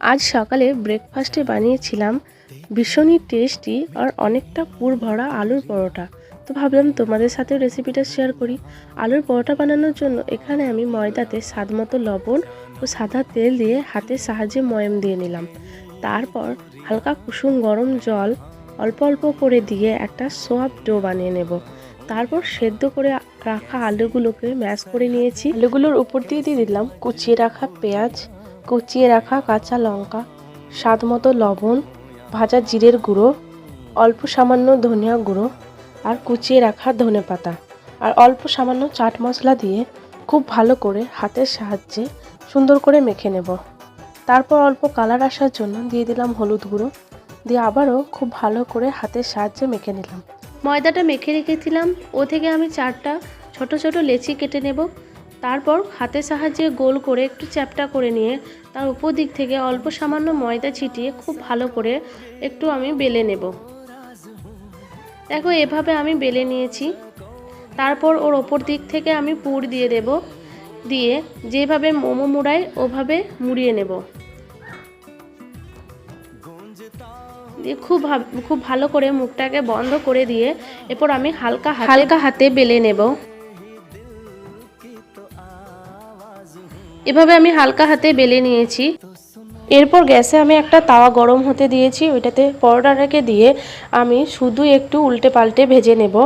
আজ সকালে ব্রেকফাস্টে বানিয়েছিলাম ভীষণই টেস্টি আর অনেকটা পুর ভরা আলুর পরোটা। তো ভাবলাম তোমাদের সাথেও রেসিপিটা শেয়ার করি। আলুর পরোটা বানানোর জন্য এখানে আমি ময়দাতে স্বাদ মতো লবণ ও সাদা তেল দিয়ে হাতের সাহায্যে ময়ম দিয়ে নিলাম। তারপর হালকা কুসুম গরম জল অল্প অল্প করে দিয়ে একটা সোয়াব ডো বানিয়ে নেব। তারপর সেদ্ধ করে রাখা আলুগুলোকে ম্যাশ করে নিয়েছি। আলুগুলোর উপর দিয়ে দিয়ে দিলাম, কুচিয়ে রাখা পেঁয়াজ কুচিয়ে রাখা কাঁচা লঙ্কা স্বাদ মতো লবণ, ভাজা জিরের গুঁড়ো, অল্প সামান্য ধনিয়া গুঁড়ো আর কুচিয়ে রাখা ধনে পাতা। আর অল্প সামান্য চাট মশলা দিয়ে খুব ভালো করে হাতের সাহায্যে সুন্দর করে মেখে নেব। তারপর অল্প কালার আসার জন্য দিয়ে দিলাম হলুদ গুঁড়ো। দিয়ে আবারও খুব ভালো করে হাতের সাহায্যে মেখে নিলাম। ময়দাটা মেখে রেখেছিলাম। ও থেকে আমি চারটা ছোট ছোট লেচি কেটে নেব। তারপর হাতের সাহায্যে গোল করে একটু চ্যাপটা করে নিয়ে তার উপর দিক থেকে অল্প সামান্য ময়দা ছিটিয়ে খুব ভালো করে একটু আমি বেলে নেব। দেখো, এভাবে আমি বেলে নিয়েছি। তারপর ওর ওপর দিক থেকে আমি পুর দিয়ে দেব। দিয়ে যেভাবে মোমো মুড়াই ওভাবে মুড়িয়ে নেব। দিয়ে খুব খুব ভালো করে মুখটাকে বন্ধ করে দিয়ে এরপর আমি হালকা হালকা হাতে বেলে নেব। এভাবে আমি হালকা হাতে বেলে নিয়েছি। এরপর গ্যাসে আমি একটা তাওয়া গরম হতে দিয়েছি, ওইটাতে পরোটাটাকে দিয়ে আমি শুধু একটু উল্টে পাল্টে ভেজে নেব।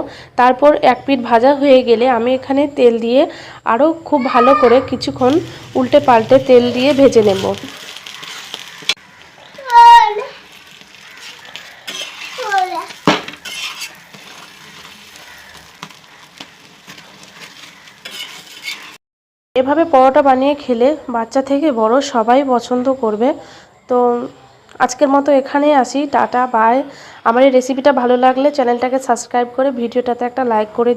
তারপর এক পিট ভাজা হয়ে গেলে আমি এখানে তেল দিয়ে আরও খুব ভালো করে কিছুক্ষণ উল্টে পাল্টে তেল দিয়ে ভেজে নেব। এভাবে পরোটা বানিয়ে খেলে বাচ্চা থেকে বড় সবাই পছন্দ করবে। তো আজকের মতো এখানেই আসি। Tata, bye. আমার এই রেসিপিটা ভালো লাগলে চ্যানেলটাকে সাবস্ক্রাইব করে ভিডিওটাতে একটা লাইক করে